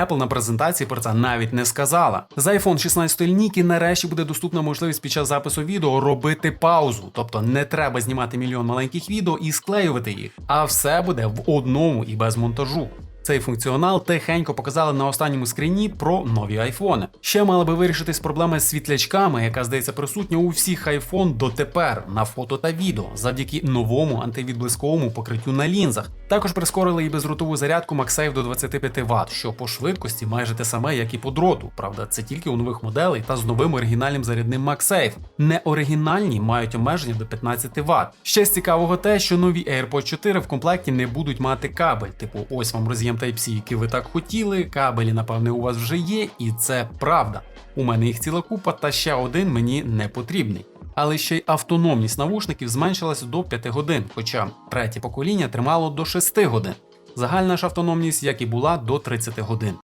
Apple на презентації про це навіть не сказала. З iPhone 16 лінійки нарешті буде доступна можливість під час запису відео робити паузу, тобто не треба знімати мільйон маленьких відео і склеювати їх, а все буде в одному і без монтажу. Цей функціонал тихенько показали на останньому скріні про нові айфони. Ще мали би вирішитись проблема з світлячками, яка здається присутня у всіх iPhone дотепер на фото та відео, завдяки новому антивідблисковому покриттю на лінзах. Також прискорили і бездротову зарядку MagSafe до 25 Вт, що по швидкості майже те саме, як і по дроту. Правда, це тільки у нових моделей та з новим оригінальним зарядним MagSafe. Неоригінальні мають обмеження до 15 Вт. Ще з цікавого те, що нові AirPods 4 в комплекті не будуть мати кабель, типу ось вам роз'єм Type-C, які ви так хотіли. Кабелі, напевне, у вас вже є, і це правда. У мене їх ціла купа, та ще один мені не потрібний. Але ще й автономність навушників зменшилася до 5 годин, хоча третє покоління тримало до 6 годин. Загальна ж автономність, як і була, до 30 годин.